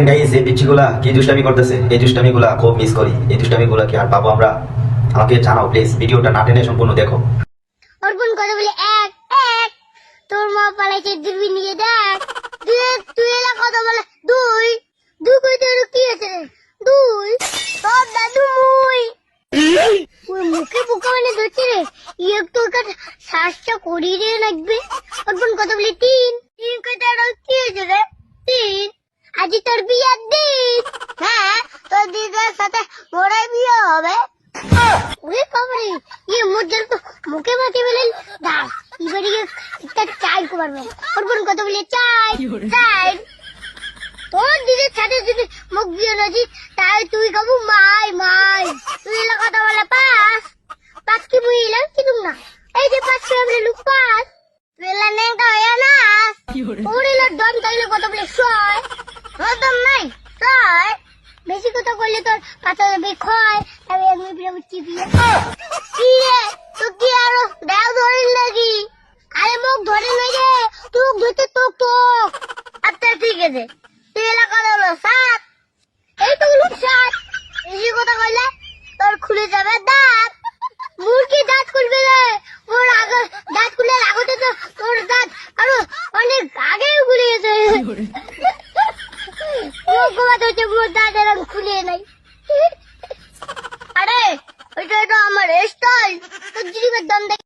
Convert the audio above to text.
দেখেন গাইস এই পিচ্ছিগুলা কি দুষ্টামি করতেছে? এই দুষ্টামিগুলা খুব মিস করি। এই দুষ্টামিগুলা কি আর পাবো আমরা? আমাকে জানাও প্লিজ ভিডিওটা না টেনে সম্পূর্ণ দেখো। অর্পণ কথা বলে এক এক। তোর মা পালাইছে দিবি নিয়ে দেখ। দুই তুই এলা কথা বলে দুই। দুই কইতে আর কি আছে দুই। তোর দাদু মুই। ওই মুখে পোকা মানে ধরছে রে। ইয়ে তোর কাছে শ্বাসটা করি রে লাগবে। অর্পণ কথা বলে তিন। তিন কইতে আর কি আছে রে? আজ তোর বিয়ার দিন। হ্যাঁ তোর দিদার সাথে মোড়ে বিয়ে হবে। ওরে বাবারে ইয়ে মোর তো মুখে মাকে বলে দাও এবারে একটা চাই করবে অর্পণ কথা বলে চাই চাই। তোর দিদির সাথে যদি মুখ দিয়ে রাজি তাই তুই খাব মাই মাই। তুই এলা কথা বলে পাস। পাস কি মুই এলাম কি তুমি না? এই যে পাস করে লুক পাস। তুই এলা নেংটা হয়ে না ওর এলা দম তাইলে কথা বলে শয় তোর দম নাই শয় বললে তোর পাতা যাবে ক্ষয় আমি এক মিনিট বিরাম চিপিয়ে কি রে তুই কি আরও দেও ধরিল নাকি? আরে মুখ ধরে নই রে? তুই ধরতে তোক তোক। আচ্ছা ঠিক আছে। তুই এলাকা হলো সাত এই তো হলো সাত বেশি কথা কইলে তোর খুলে যাবে দাঁত। মুরগি দাঁত খুলবে রে। ওর আগে দাঁত খুলে আগতে তো তোর দাঁত আরও অনেক আগেই খুলে গেছে। মুখ ঘুমাতে হচ্ছে মোর দাঁত এরকম খুলে নাই। আরে ওইটা তো আমার স্টাইল তোর জিরিবের দাম দেখ